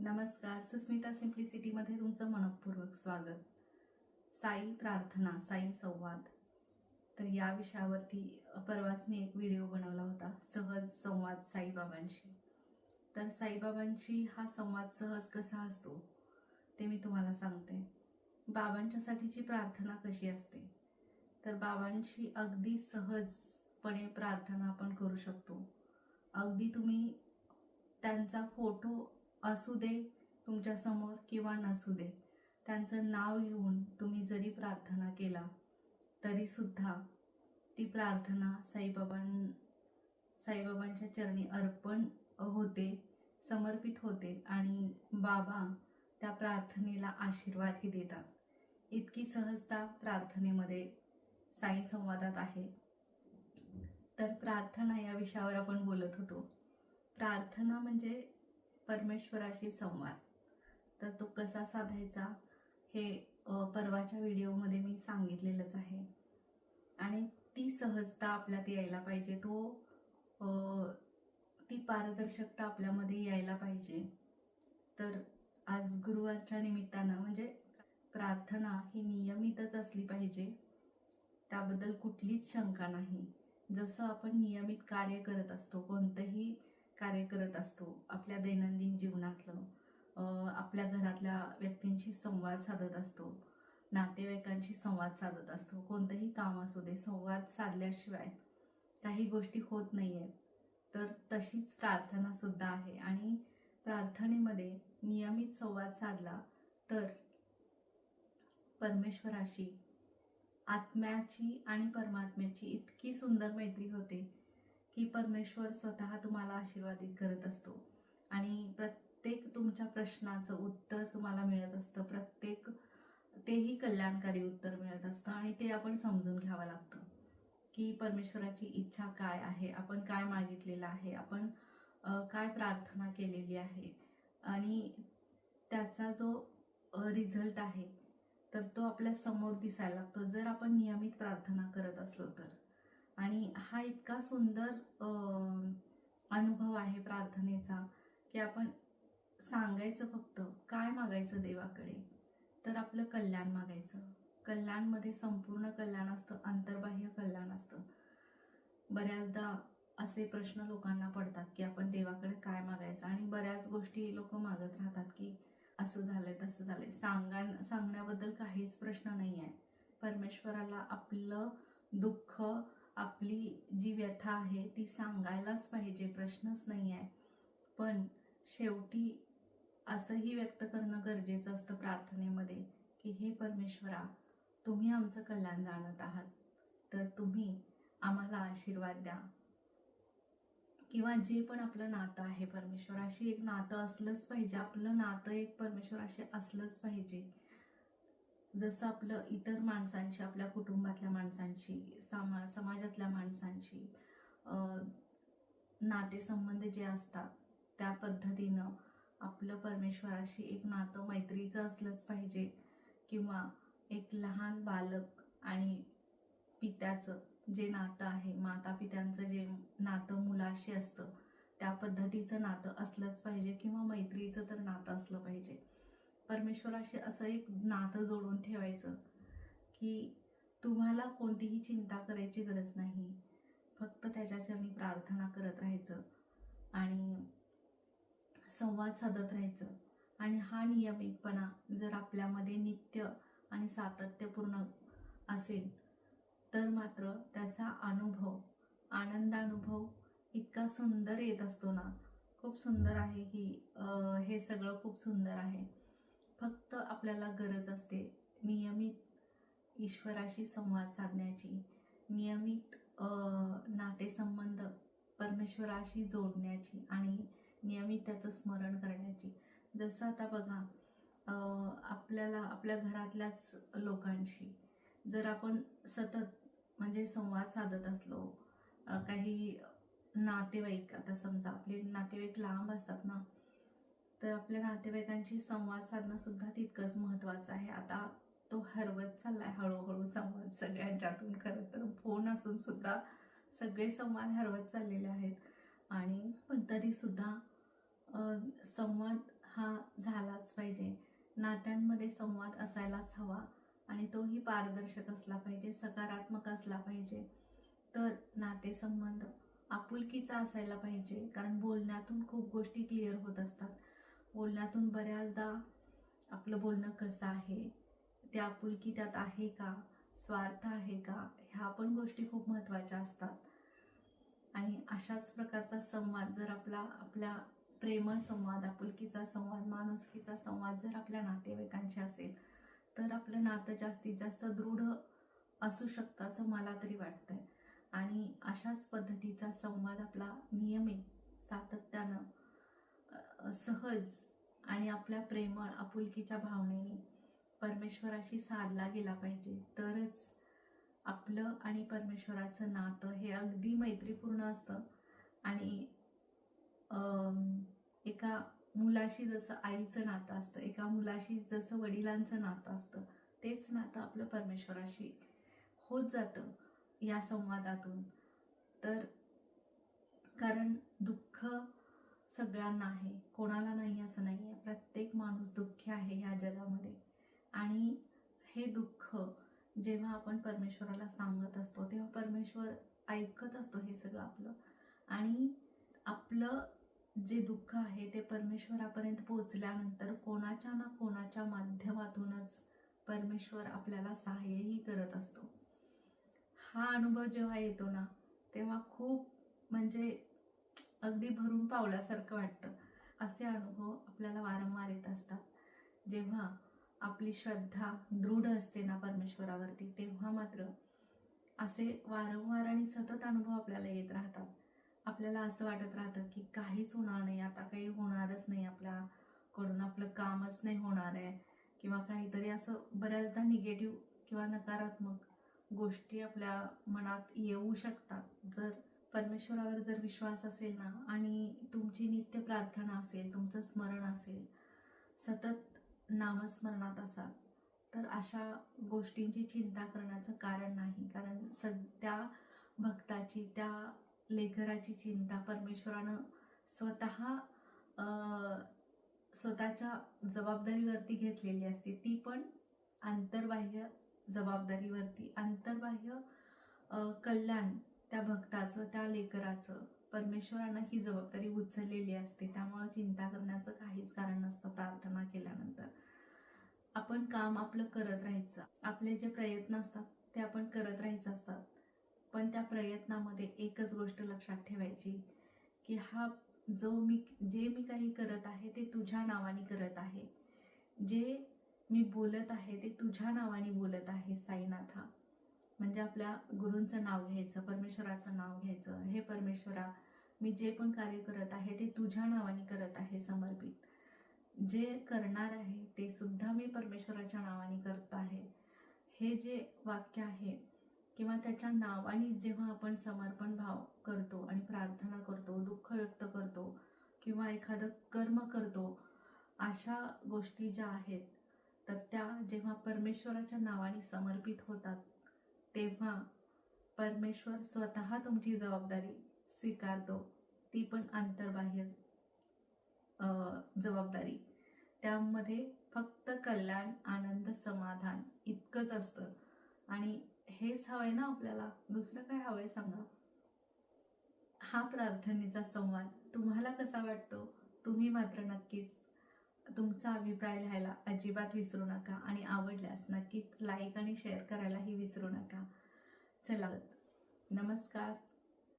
नमस्कार सुस्मिता सिम्प्लिसिटीमध्ये तुमचं मनपूर्वक स्वागत. साई प्रार्थना साई संवाद. तर या विषयावरती परवाच मी एक व्हिडिओ बनवला होता सहज संवाद साईबाबांशी. तर साईबाबांशी हा संवाद सहज कसा असतो ते मी तुम्हाला सांगते. बाबांच्यासाठीची प्रार्थना कशी असते तर बाबांशी अगदी सहजपणे प्रार्थना आपण करू शकतो. अगदी तुम्ही त्यांचा फोटो असू दे तुमच्यासमोर किंवा नसू दे. त्यांचं नाव घेऊन तुम्ही जरी प्रार्थना केला तरीसुद्धा ती प्रार्थना साईबाबां साईबाबांच्या चरणी अर्पण होते समर्पित होते आणि बाबा त्या प्रार्थनेला आशीर्वादही देतात. इतकी सहजता प्रार्थनेमध्ये साई संवादात आहे. तर प्रार्थना या विषयावर आपण बोलत होतो. प्रार्थना म्हणजे परमेश्वराशी संवाद. तर तो कसा साधायचा हे परवाच्या व्हिडिओमध्ये मी सांगितलेलंच आहे. आणि ती सहजता आपल्यात यायला पाहिजे. तो ती पारदर्शकता आपल्यामध्ये यायला पाहिजे. तर आज गुरुवारच्या निमित्तानं म्हणजे प्रार्थना ही नियमितच असली पाहिजे. त्याबद्दल कुठलीच शंका नाही. जसं आपण नियमित कार्य करत असतो कोणतंही कार्य करत असतो आपल्या दैनंदिन जीवनातलं आपल्या घरातल्या व्यक्तींशी संवाद साधत असतो नातेवाईकांशी संवाद साधत असतो कोणतंही काम असू दे संवाद साधल्याशिवाय काही गोष्टी होत नाही आहेत तर तशीच प्रार्थना सुद्धा आहे आणि प्रार्थनेमध्ये नियमित संवाद साधला तर परमेश्वराशी आत्म्याची आणि परमात्म्याची इतकी सुंदर मैत्री होते. की परमेश्वर स्वतः तुम्हाला आशीर्वादित करत असतो. आणि प्रत्येक तुमच्या प्रश्नाचं उत्तर तुम्हाला मिळत असतं. प्रत्येक तेही कल्याणकारी उत्तर मिळत असतं आणि ते आपण समजून घ्यावं लागतं. की परमेश्वराची इच्छा काय आहे? आपण काय मागितलेलं आहे? आपण काय प्रार्थना केलेली आहे? आणि त्याचा जो रिझल्ट आहे तर तो आपल्यासमोर दिसायला लागतो. जर आपण नियमित प्रार्थना करत असलो तर. आणि हा इतका सुंदर अनुभव आहे प्रार्थनेचा की आपण सांगायचं फक्त काय मागायचं देवाकडे? तर आपलं कल्याण मागायचं. कल्याणमध्ये संपूर्ण कल्याण असतं अंतर्बाह्य कल्याण असतं. बऱ्याचदा असे प्रश्न लोकांना पडतात की आपण देवाकडे काय मागायचं? आणि बऱ्याच गोष्टी लोक मागत राहतात की असं झालंय तसं झालंय. सांगा सांगण्याबद्दल काहीच प्रश्न नाही आहे परमेश्वराला आपलं दुःख आपली जी व्यथा आहे ती सांगायलाच पाहिजे प्रश्नच नाही आहे. पण शेवटी असंही व्यक्त करणं गरजेचं असतं प्रार्थनेमध्ये की हे परमेश्वरा तुम्ही आमचं कल्याण जाणत आहात. तर तुम्ही आम्हाला आशीर्वाद द्या. किंवा जे पण आपलं नातं आहे परमेश्वराशी एक नातं असलंच पाहिजे. आपलं नातं एक परमेश्वराशी असलंच पाहिजे. जसं आपलं इतर माणसांशी आपल्या कुटुंबातल्या माणसांशी सामा समाजातल्या माणसांशी नातेसंबंध जे असतात त्या पद्धतीनं आपलं परमेश्वराशी एक नातं मैत्रीचं असलंच पाहिजे किंवा एक लहान बालक आणि पित्याचं जे नातं आहे माता पित्यांचं जे नातं मुलाशी असतं त्या पद्धतीचं नातं असलंच पाहिजे किंवा मैत्रीचं तर नातं असलं पाहिजे. परमेश्वराशी असं एक नातं जोडून ठेवायचं की तुम्हाला कोणतीही चिंता करायची गरज नाही. फक्त त्याच्या चरणी प्रार्थना करत राहायचं आणि संवाद साधत राहायचं. आणि हा नियमितपणा जर आपल्यामध्ये नित्य आणि सातत्यपूर्ण असेल तर मात्र त्याचा अनुभव आनंदानुभव इतका सुंदर येत असतो ना. खूप सुंदर आहे की हे सगळं खूप सुंदर आहे. फक्त आपल्याला गरज असते नियमित ईश्वराशी संवाद साधण्याची नियमित नातेसंबंध परमेश्वराशी जोडण्याची आणि नियमित त्याचं स्मरण करण्याची. जसं आता बघा आपल्याला आपल्या घरातल्याच लोकांशी जर आपण सतत म्हणजे संवाद साधत असलो काही नातेवाईक आता समजा आपले नातेवाईक लांब असतात ना तर आपल्या नातेवाईकांशी संवाद साधणं सुद्धा तितकंच महत्त्वाचं आहे. आता तो हरवत चाललाय हळूहळू संवाद सगळ्यांच्यातून. खरं तर फोन असून सुद्धा सगळे संवाद हरवत चाललेले आहेत. आणि पण तरीसुद्धा संवाद हा झालाच पाहिजे. नात्यांमध्ये संवाद असायलाच हवा आणि तोही पारदर्शक असला पाहिजे सकारात्मक असला पाहिजे. तर नातेसंबंध आपुलकीचा असायला पाहिजे कारण बोलण्यातून खूप गोष्टी क्लिअर होत असतात. बोलण्यातून बऱ्याचदा आपलं बोलणं कसं आहे? ते आपुलकी त्यात आहे का? स्वार्थ आहे का? ह्या पण गोष्टी खूप महत्त्वाच्या असतात. आणि अशाच प्रकारचा संवाद जर आपला आपल्या प्रेमळ संवाद आपुलकीचा संवाद माणुसकीचा संवाद जर आपल्या नातेवाईकांशी असेल तर आपलं नातं जास्तीत जास्त दृढ असू शकतं असं मला तरी वाटतंय. आणि अशाच पद्धतीचा संवाद आपला नियमित सातत्यानं सहज आणि आपल्या प्रेमळ आपुलकीच्या भावनेने परमेश्वराशी साधला गेला पाहिजे. तरच आपलं आणि परमेश्वराचं नातं हे अगदी मैत्रीपूर्ण असतं. आणि एका मुलाशी जसं आईचं नातं असतं एका मुलाशी जसं वडिलांचं नातं असतं तेच नातं आपलं परमेश्वराशी होत जातं या संवादातून. तर कारण दुःख सगळ्यांना आहे. कोणाला नाही असं नाही आहे प्रत्येक माणूस दुःखी आहे या जगामध्ये. आणि हे दुःख जेव्हा आपण परमेश्वराला सांगत असतो तेव्हा परमेश्वर ऐकत असतो हे सगळं आपलं. आणि आपलं जे दुःख आहे ते परमेश्वरापर्यंत पोहोचल्यानंतर कोणाच्या ना कोणाच्या माध्यमातूनच परमेश्वर आपल्याला सहाय्यही करत असतो. हा अनुभव जेव्हा येतो ना तेव्हा खूप म्हणजे अगदी भरून पावल्यासारखं वाटतं. असे अनुभव आपल्याला वारंवार येत असतात. जेव्हा आपली श्रद्धा दृढ असते ना परमेश्वरावरती तेव्हा मात्र असे वारंवार आणि सतत अनुभव आपल्याला येत राहतात. आपल्याला असं वाटत राहतं की काहीच होणार नाही आता काही होणारच नाही आपल्याकडून आपलं कामच नाही होणार आहे. किंवा काहीतरी असं बऱ्याचदा निगेटिव्ह किंवा नकारात्मक गोष्टी आपल्या मनात येऊ शकतात. जर परमेश्वरावर जर विश्वास असेल ना आणि तुमची नित्य प्रार्थना असेल तुमचं स्मरण असेल सतत नामस्मरणात असाल तर अशा गोष्टींची चिंता करण्याचं कारण नाही. कारण सध्या भक्ताची त्या लेखराची चिंता परमेश्वरानं स्वतः स्वतःच्या जबाबदारीवरती घेतलेली असते. ती पण आंतरबाह्य जबाबदारीवरती. आंतरबाह्य कल्याण त्या भक्ताचं त्या लेकराचं परमेश्वरानं ही जबाबदारी उचललेली असते. त्यामुळं चिंता करण्याचं काहीच कारण नसतं प्रार्थना केल्यानंतर. आपण काम आपलं करत राहायचं. आपले जे प्रयत्न असतात ते आपण करत राहायचं असतात. पण त्या प्रयत्नामध्ये एकच गोष्ट लक्षात ठेवायची की हा जो मी जे मी काही करत आहे ते तुझ्या नावाने करत आहे. जे मी बोलत आहे ते तुझ्या नावाने बोलत आहे साईनाथा. म्हणजे आपल्या गुरूंचं नाव घ्यायचं परमेश्वराचं नाव घ्यायचं. हे परमेश्वरा मी जे पण कार्य करत आहे ते तुझ्या नावाने करत आहे समर्पित. जे करणार आहे ते सुद्धा मी परमेश्वराच्या नावाने करत आहे. हे जे वाक्य आहे किंवा त्याच्या नावाने जेव्हा आपण समर्पण भाव करतो आणि प्रार्थना करतो दुःख व्यक्त करतो किंवा एखादं कर्म करतो अशा गोष्टी ज्या आहेत तर त्या जेव्हा परमेश्वराच्या नावाने समर्पित होतात तेव्हा परमेश्वर स्वतः तुमची जबाबदारी स्वीकारतो. ती पण आंतरबाह्य जबाबदारी. त्यामध्ये फक्त कल्याण आनंद समाधान इतकंच असतं. आणि हेच हवंय ना आपल्याला. दुसरं काय हवंय सांगा? हा प्रार्थनेचा संवाद तुम्हाला कसा वाटतो? तुम्ही मात्र नक्कीच तुमचा अभिप्राय लिहायला अजिबात विसरू नका आणि आवडल्यास नक्कीच लाईक आणि शेअर करायलाही विसरू नका. चला नमस्कार.